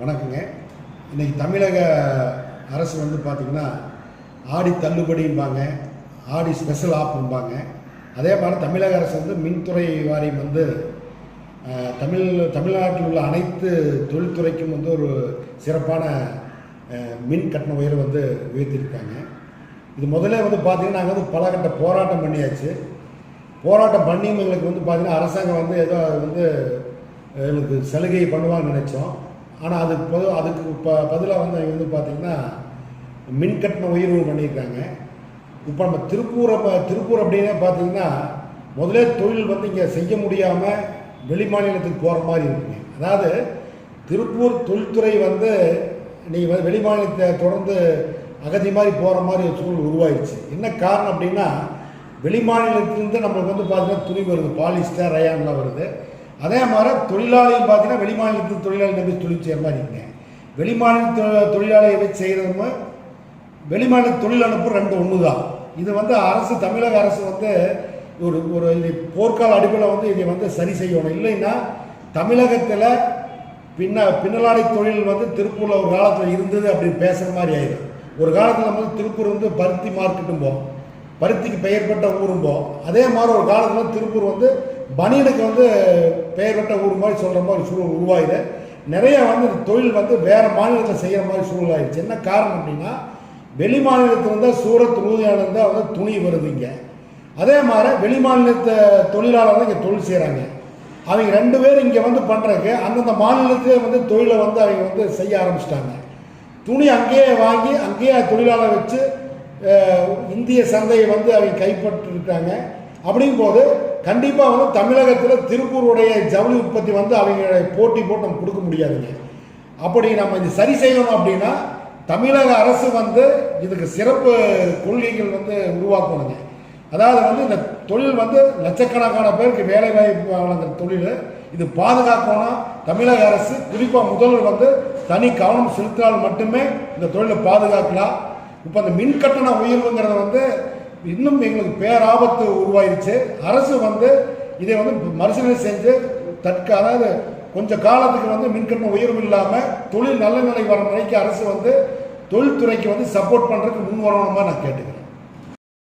வணக்கங்க. இன்றைக்கி தமிழக அரசு வந்து பார்த்திங்கன்னா ஆடி தள்ளுபடிம்பாங்க ஆடி ஸ்பெஷல் ஆப்பும்பாங்க. அதே மாதிரி தமிழக அரசு வந்து மின்துறை வாரியம் வந்து தமிழ் தமிழ்நாட்டில் உள்ள அனைத்து தொழில்துறைக்கும் வந்து ஒரு சிறப்பான மின் கட்டண உயர்வு வந்து உயர்த்திருக்காங்க. இது முதல்ல வந்து பார்த்திங்கன்னா நாங்கள் வந்து பல கட்ட போராட்டம் பண்ணியாச்சு. போராட்டம் பண்ணி எங்களுக்கு வந்து பார்த்திங்கன்னா அரசாங்கம் வந்து ஏதோ அது வந்து எங்களுக்கு சலுகை பண்ணுவாங்கன்னு நினச்சோம். ஆனால் அதுக்கு பொது அதுக்கு ப பதிலாக வந்து அவங்க வந்து பார்த்திங்கன்னா மின்கட்டண உயர்வு பண்ணியிருக்காங்க. இப்போ நம்ம திருப்பூர் திருப்பூர் அப்படின்னே பார்த்தீங்கன்னா முதலே தொழில் வந்து இங்கே செய்ய முடியாமல் வெளி மாநிலத்துக்கு போகிற மாதிரி இருக்குங்க அதாவது திருப்பூர் தொழில்துறை வந்து நீங்கள் வந்து வெளி மாநிலத்தை தொடர்ந்து அகதி மாதிரி போகிற மாதிரி சூழல் உருவாயிடுச்சு என்ன காரணம் அப்படின்னா வெளி மாநிலத்திலேருந்து நம்மளுக்கு வந்து பார்த்தீங்கன்னா துணி வருது பாலிஸ்டர் ரயான்லாம் வருது. அதே மாதிரி தொழிலாளியும் பார்த்தீங்கன்னா வெளிமாநிலத்து தொழிலாளி நம்பி தொழில் செய்கிற மாதிரி இருக்குங்க வெளி தொழிலாளியை வச்சு செய்கிறதுமே வெளிமாநில தொழில் அனுப்பு ரெண்டு ஒன்று தான் இது வந்து அரசு தமிழக அரசு வந்து ஒரு ஒரு இது போர்க்கால அடிப்படையில் வந்து இதை வந்து சரி செய்யணும். இல்லைன்னா தமிழகத்தில் பின்ன பின்னலாடை தொழில் வந்து திருப்பூரில் ஒரு காலத்தில் இருந்தது அப்படின்னு பேசுகிற மாதிரி ஆயிடும். ஒரு காலத்தில் நம்ம வந்து திருப்பூர் வந்து பருத்தி மார்க்கெட்டும் போகும் பருத்திக்கு பெயர் பெற்ற ஊரும் போகும் அதே மாதிரி ஒரு காலத்தில் திருப்பூர் வந்து பனியனுக்கு வந்து பெயர் பெற்ற ஊர் மாதிரி சொல்கிற மாதிரி சூழல் உருவாயுது நிறைய வந்து இந்த தொழில் வந்து வேறு மாநிலத்தில் செய்கிற மாதிரி சூழல் ஆயிடுச்சு. என்ன காரணம் அப்படின்னா வெளி மாநிலத்திலிருந்து சூரத் லூதியானந்து வந்து துணி வருது இங்கே. அதே மாதிரி வெளி மாநிலத்து தொழிலாளர் இங்கே தொழில் செய்கிறாங்க அவங்க ரெண்டு பேரும் இங்கே வந்து பண்ணுறதுக்கு அந்தந்த மாநிலத்திலே வந்து தொழிலை வந்து அவங்க வந்து செய்ய ஆரம்பிச்சிட்டாங்க. துணி அங்கேயே வாங்கி அங்கேயே தொழிலாளர் வச்சு இந்திய சந்தையை வந்து அவங்க கைப்பற்றிருக்காங்க. அப்படிங்கும் போது கண்டிப்பாக வந்து தமிழகத்தில் திருப்பூருடைய ஜவுளி உற்பத்தி வந்து அவங்க போட்டி போட்டு நம்ம கொடுக்க முடியாதுங்க. அப்படி நம்ம இது சரி செய்யணும் அப்படின்னா தமிழக அரசு வந்து இதுக்கு சிறப்பு கொள்கைகள் வந்து உருவாக்கணுங்க. அதாவது வந்து இந்த தொழில் வந்து லட்சக்கணக்கான பேருக்கு வேலை வாய்ப்பு வழங்குற தொழில் இது பாதுகாக்கணும் தமிழக அரசு குறிப்பாக முதல்வர் வந்து தனி கவனம் செலுத்தினால் மட்டுமே இந்த தொழிலை பாதுகாக்கலாம். இப்போ அந்த மின்கட்டண உயர்வுங்கிறத வந்து இன்னும் எங்களுக்கு பேராபத்து உருவாயிருச்சு. அரசு வந்து இதை வந்து மறுசீலனை செஞ்சு தற்க அதாவது கொஞ்சம் காலத்துக்கு வந்து மின்கட்டண உயர்வு இல்லாமல் தொழில் நல்ல நிலை வர நிலைக்கு அரசு வந்து தொழில்துறைக்கு வந்து சப்போர்ட் பண்ணுறதுக்கு முன் வரணுமா நான் கேட்டுக்கிறேன்.